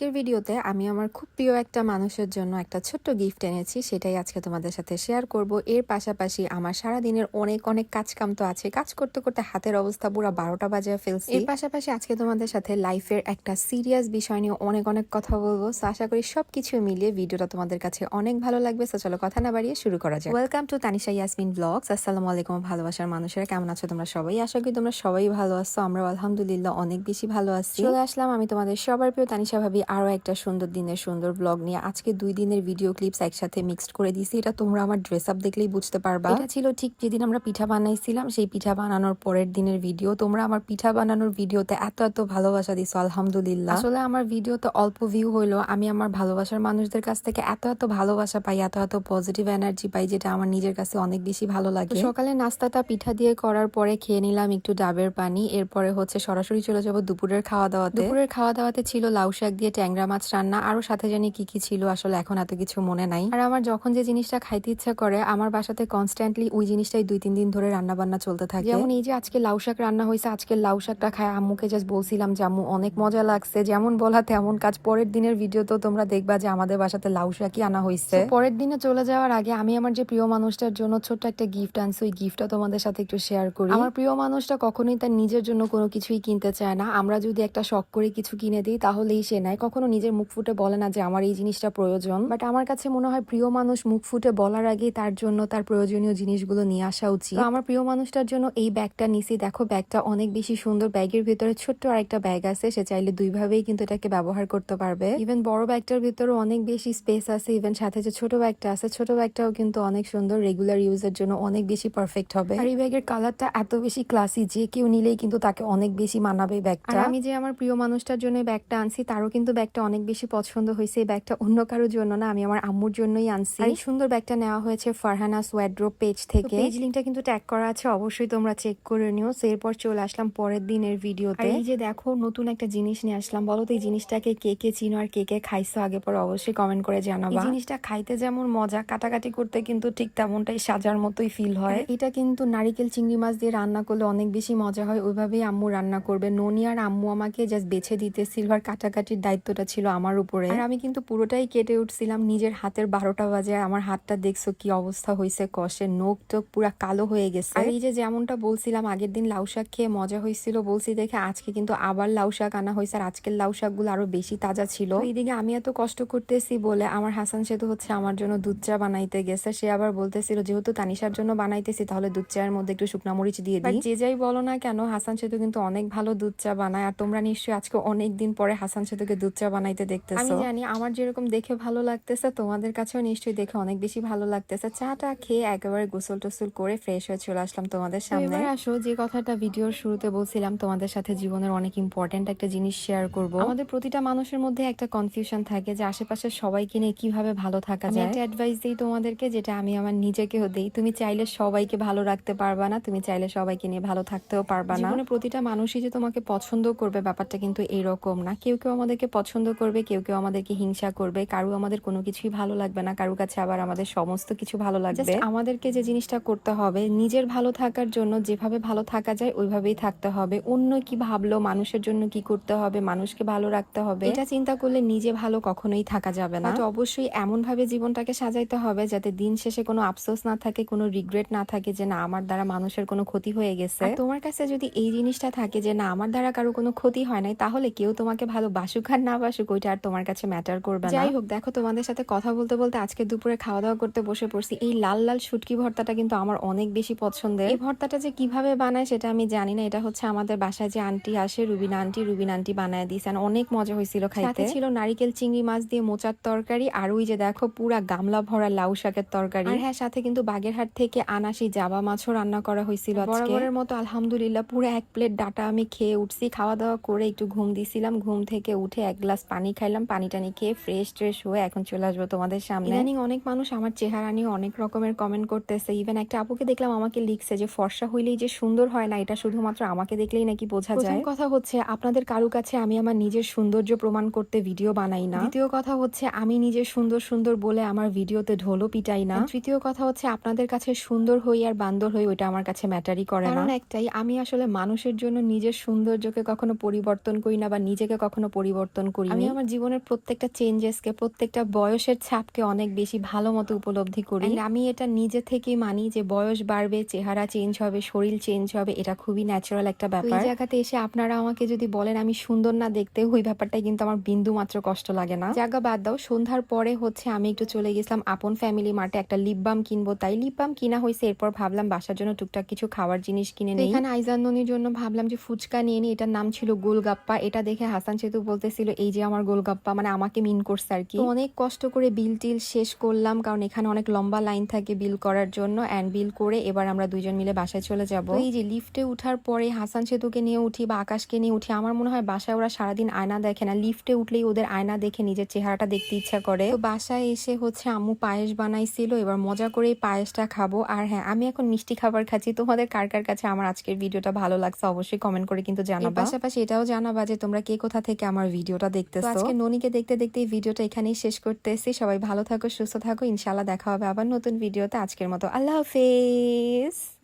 আজকের ভিডিওতে আমি আমার খুব প্রিয় একটা মানুষের জন্য একটা ছোট্ট গিফট এনেছি সেটাই আজকে তোমাদের সাথে শেয়ার করব। এর পাশাপাশি আমার সারা দিনের অনেক অনেক কাজ কাম তো আছে। কাজ করতে করতে হাতের অবস্থা পুরো বারোটা বাজে ফেলছি। এর পাশাপাশি আজকে তোমাদের সাথে লাইফের একটা সিরিয়াস বিষয় নিয়ে অনেক অনেক কথা বলব। So আশা করি সবকিছু মিলিয়ে ভিডিওটা তোমাদের কাছে অনেক ভালো লাগবে। তো চলো কথা না বাড়িয়ে শুরু করা যায় welcome to Tanisha Yasmin blogs আসসালামু আলাইকুম ভালোবাসার মানুষেরা। কেমন আছো তোমরা সবাই? আশা করি তোমরা সবাই ভালো আছো। আমরা আলহামদুলিল্লাহ অনেক বেশি ভালো আছি। চলে আসলাম আমি তোমাদের সবার প্রিয় তানিশা ভাবি আরও একটা সুন্দর দিনের সুন্দর ব্লগ নিয়ে আজকে দুই দিনের ভিডিও ক্লিপস একসাথে মিক্সড করে দিয়েছি। এটা তোমরা আমার ড্রেস আপ দেখলেই বুঝতে পারবা। এটা ছিল ঠিক যেদিন আমরা পিঠা বানাইছিলাম সেই পিঠা বানানোর পরের দিনের ভিডিও তোমরা আমার পিঠা বানানোর ভিডিওতে এত এত ভালোবাসা দিছো আলহামদুলিল্লাহ। আসলে আমার ভিডিওতে অল্প ভিউ হইল। আমি আমার ভালোবাসার মানুষদের কাছ থেকে এত এত ভালোবাসা পাই এত এত পজিটিভ এনার্জি পাই যেটা আমার নিজের কাছে অনেক বেশি ভালো লাগে। সকালে নাস্তাটা পিঠা দিয়ে করার পরে খেয়ে নিলাম একটু ডাবের পানি। এরপরে হচ্ছে সরাসরি চলে যাব দুপুরের খাওয়া দাওয়াতে। দুপুরের খাওয়া দাওয়াতে ছিল লাউ শাক দিয়ে ট্যাংরা মাছ রান্না, আরও সাথে জানি কি কি ছিল, আসলে এখন এত কিছু মনে নাই। আর আমার যখন যে জিনিসটা খাইতে ইচ্ছা করে, আমার বাসাতে কনস্ট্যান্টলি ওই জিনিসটাই দুই, তিন দিন ধরে রান্না বান্না চলতে থাকে। যেমন এই যে আজকে লাউ শাক রান্না হয়েছে আজকে লাউ শাকটা খায় আম্মুকে জাস্ট বলছিলাম যে, আম্মু, অনেক মজা লাগছে, যেমন বলা তেমন কাজ। পরের দিনের ভিডিও তো তোমরা দেখবা যে, আমাদের বাসাতে লাউ শাকই আনা হয়েছে পরের দিনে চলে যাওয়ার আগে আমি আমার যে প্রিয় মানুষটার জন্য ছোট্ট একটা গিফট আনছি, ওই গিফটটা তোমাদের সাথে একটু শেয়ার করি। আমার প্রিয় মানুষটা কখনোই তার নিজের জন্য কোনো কিছুই কিনতে চায় না। আমরা যদি একটা শখ করে কিছু কিনে দিই, তাহলেই সে নেয়। কখনো নিজের মুখ ফুটে বলে না যে আমার এই জিনিসটা প্রয়োজন। বাট আমার কাছে মনে হয় প্রিয় মানুষ মুখ ফুটে বলার আগেই তার জন্য তার প্রয়োজনীয় জিনিসগুলো নিয়ে আসা উচিত। আমার প্রিয় মানুষটার জন্য এই ব্যাগটা নিছি। দেখো, ব্যাগটা অনেক বেশি সুন্দর। ব্যাগের ভিতরে ছোট্ট আর একটা ব্যাগ আছে। সে চাইলে দুইভাবেই কিন্তু এটাকে ব্যবহার করতে পারবে। ইভেন বড় ব্যাগটার ভিতরে অনেক বেশি স্পেস আছে। ইভেন সাথে যে ছোট ব্যাগটা আছে, ছোট ব্যাগটাও কিন্তু অনেক সুন্দর। রেগুলার ইউজের জন্য অনেক বেশি পারফেক্ট হবে। আর এই ব্যাগের কালারটা এত বেশি ক্লাসি যে কেউ নিলেই কিন্তু তাকে অনেক বেশি মানাবে ব্যাগটা। আমি যে আমার প্রিয় মানুষটার জন্য ব্যাগটা আনছি, তারও কিন্তু ব্যাগটা অনেক বেশি পছন্দ হয়েছে এই ব্যাগটা অন্য কারোর জন্য না আমি আমার আম্মুর জন্যই আনছি। এই সুন্দর ব্যাগটা নেওয়া হয়েছে ফারহানাস ওয়ার্ড্রোপ পেজ থেকে। পেজ লিঙ্কটা কিন্তু ট্যাগ করা আছে অবশ্যই তোমরা চেক করে নিও। এরপর চলে আসলাম পরের দিনের ভিডিওতে এই যে দেখো নতুন একটা জিনিস নিয়ে আসলাম। বলো তো এই জিনিসটাকে কে কে চিনো আর কে কে খাইছো আগে পরে অবশ্যই কমেন্ট করে জানাবা। এই জিনিসটা খাইতে যেমন মজা কাটাকাটি করতে কিন্তু ঠিক তেমনটাই সাজার মতোই ফিল হয়। এটা কিন্তু নারিকেল চিংড়ি মাছ দিয়ে রান্না করলে অনেক বেশি মজা হয় ওইভাবেই আম্মু রান্না করবে। ননি আর আম্মু আমাকে জাস্ট বেছে দিতে সিলভার কাটাকাটির দায়িত্বটা ছিল আমার উপরে। আর আমি কিন্তু পুরোটাই কেটে উঠছিলাম নিজের হাতের বারোটা বাজে আমার হাতটা দেখছ কি অবস্থা হয়েছে কষে নোক টোক পুরা কালো হয়ে গেছে। আর এই যে যেমনটা বলছিলাম আগের দিন লাউ শাক খেয়ে মজা হয়েছিল বলছি দেখে আজকে কিন্তু আবার লাউ শাক আনা হয়েছে আর আজকের লাউ শাকগুলো আরও বেশি তাজা ছিল। এইদিকে আমি এত কষ্ট করতেছি বলে আমার হাসান সেতু হচ্ছে আমার জন্য দুধ চা বানাইতে গেছে। সে আবার বলতেছিল যেহেতু তানিশার জন্য বানাইতেছি তাহলে দুধ চায়ের মধ্যে একটু শুকনা মরিচ দিয়ে দিই। যে যাই বলো না কেন হাসান সেতু কিন্তু অনেক ভালো দুধ চা বানায়। আর তোমরা নিশ্চয়ই আজকে অনেক দিন পরে হাসান সেতুকে দুধ চা বানাইতে দেখতেছো? আমি জানি আমার যেরকম দেখে ভালো লাগতেছে তোমাদের কাছেও নিশ্চয়ই দেখে অনেক বেশি ভালো লাগতেছে। চাটা খেয়ে একেবারে গোসল টোসল করে ফ্রেশ হয়ে চলে আসলাম তোমাদের সামনে এবার আসো যে কথাটা ভিডিওর শুরুতে বলছিলাম তোমাদের সাথে জীবনের অনেক ইম্পর্টেন্ট একটা জিনিস শেয়ার করব। আমাদের প্রতিটা মানুষের মধ্যে একটা কনফিউশন থাকে যে আশেপাশে সবাইকে নিয়ে কীভাবে ভালো থাকা যায়। একটা অ্যাডভাইস দিই তোমাদেরকে যেটা আমি আমার নিজেকেও দিই। তুমি চাইলে সবাইকে ভালো রাখতে পারবা না তুমি চাইলে সবাইকে নিয়ে ভালো থাকতেও পারবা না। জীবনে প্রতিটা মানুষই যে তোমাকে পছন্দ করবে ব্যাপারটা কিন্তু এইরকম না। কেউ কেউ আমাদেরকে পছন্দ করবে কেউ কেউ আমাদেরকে হিংসা করবে কারও আমাদের কোনো কিছুই ভালো লাগবে না কারও কাছে আবার আমাদের সমস্ত কিছু ভালো লাগবে। আমাদেরকে যে জিনিসটা করতে হবে নিজের ভালো থাকার জন্য যেভাবে ভালো থাকা যায় ওইভাবেই থাকতে হবে। অন্য কি ভাবলো মানুষের জন্য কি করতে হবে মানুষকে ভালো রাখতে হবে এটা চিন্তা করলে নিজে ভালো কখনোই থাকা যাবে না। তো অবশ্যই এমন ভাবে জীবনটাকে সাজাইতে হবে যাতে দিন শেষে কোনো আফসোস না থাকে কোনো রিগ্রেট না থাকে যে না আমার দ্বারা মানুষের কোনো ক্ষতি হয়ে গেছে। তোমার কাছে যদি এই জিনিসটা থাকে যে না আমার দ্বারা কারও কোনো ক্ষতি হয় নাই তাহলে কেউ তোমাকে ভালো বাসুক আর না বাসুক ওইটা আর তোমার কাছে ম্যাটার করবে না। যাই হোক দেখো তোমাদের সাথে কথা বলতে বলতে আজকে দুপুরে খাওয়া দাওয়া করতে বসে পড়ছি। এই লাল লাল শুটকি ভর্তাটা কিন্তু আমার অনেক বেশি পছন্দের। এই ভর্তাটা যে কীভাবে বানায় সেটা আমি জানি না। এটা হচ্ছে আমাদের বাসায় যে আন্টি আসে রুবিনা আন্টি রুবিনা আন্টি বানায় দিয়েছেন অনেক মজা হয়েছিল খাইতে। ছিল নারিকেল চিংড়ি মাছ দিয়ে মোচার তরকারি। আর ওই যে দেখো পুরা গামলা ভরা লাউ শাকের তরকারি। আর হ্যাঁ সাথে কিন্তু বাগেরহাট থেকে আনাসি জাবা মাছও রান্না করা হয়েছিল বরাবরের মতো আলহামদুলিল্লাহ পুরো এক প্লেট ডাটা আমি খেয়ে উঠছি। খাওয়া দাওয়া করে একটু ঘুম দিছিলাম। ঘুম থেকে উঠে এক গ্লাস পানি খাইলাম পানি টানি খেয়ে ফ্রেশ ট্রেশ হয়ে এখন চলে আসব তোমাদের সামনে। ইদানিং অনেক মানুষ আমার চেহারা নিয়ে অনেক রকমের কমেন্ট করতেছে। ইভেন একটা আপুকে দেখলাম আমাকে লিখছে যে ফর্সা হইলেই যে সুন্দর হয় না এটা শুধুমাত্র আমাকে দেখলেই নাকি বোঝা যায়। কথা হচ্ছে আপনাদের কারও কাছে আমি আমার নিজের সৌন্দর্য প্রমাণ করতে ভিডিও বানাই না। দ্বিতীয় কথা হচ্ছে আমি নিজের সুন্দর সুন্দর বলে আমার ভিডিওতে ঢোলও পিটাই না। তৃতীয় কথা হচ্ছে আপনাদের কাছে সুন্দর হই আর বান্দর হই ওইটা আমার কাছে ম্যাটারই করে না। কারণ একটাই আমি আসলে মানুষের জন্য নিজের সৌন্দর্যকে কখনো পরিবর্তন করি না বা নিজেকে কখনো পরিবর্তন করি আমি আমার জীবনের প্রত্যেকটা চেঞ্জেসকে প্রত্যেকটা বয়সের ছাপকে অনেক বেশি ভালো মতো উপলব্ধি করি। আমি এটা নিজে থেকেই মানি যে বয়স বাড়বে চেহারা চেঞ্জ হবে শরীর চেঞ্জ হবে এটা খুবই ন্যাচারাল একটা ব্যাপার এই জায়গাতে এসে আপনারা আমাকে যদি বলেন আমি সুন্দর না দেখতে ওই ব্যাপারটাই কিন্তু আমার বিন্দু মাত্র কষ্ট লাগে না। জায়গা বাদ দাও সন্ধ্যার পরে হচ্ছে আমি একটু চলে গেছিলাম আপন ফ্যামিলি মার্টে একটা লিপ বাম কিনবো তাই লিপ বাম কিনা হয়েছে এরপর ভাবলাম বাসার জন্য টুকটাক কিছু খাওয়ার জিনিস কিনে নিই। এখানে আইজাননির জন্য ভাবলাম যে ফুচকা নিয়ে নিই এটার নাম ছিল গোলগাপ্পা এটা দেখে হাসান সেতু বলতেছিল এই যে আমার গোলগাপ্পা মানে আমাকে মিন করছে আর কি। অনেক কষ্ট করে বিল টিল শেষ করলাম, কারণ এখানে অনেক লম্বা লাইন থাকে বিল করার জন্য অ্যান্ড বিল করে এবার আমরা দুইজন মিলে বাসায় চলে যাব। এই যে লিফটে উঠার পরে হাসান সেতুকে নিয়ে উঠি বা আকাশকে নিয়ে উঠি, আমার মনে হয় বাসায় ওরা সারাদিন আয়না দেখে না। লিফটে উঠলেই ওদের আয়না দেখে নিজের চেহারাটা দেখতে ইচ্ছা করে। তো বাসায় এসে হচ্ছে আম্মু পায়েস বানাইছিল, এবার মজা করে পায়েসটা খাব। আর হ্যাঁ আমি এখন মিষ্টি খাবার খাচ্ছি। তোমাদের কার কার কাছে আমার আজকের ভিডিওটা ভালো লাগছে অবশ্যই কমেন্ট করে কিন্তু জানাবা। পাশাপাশি এটাও জানাবা যে তোমরা কে কোথা থেকে আমার ভিডিওটা দেখতেছো। আজকে ননিকে দেখতে দেখতে এই ভিডিওটা এখানেই শেষ করতেছি। সবাই ভালো থাকো, সুস্থ থাকো। ইনশাল্লাহ দেখা হবে আবার নতুন ভিডিওতে। আজকের মতো আল্লাহ হাফেজ।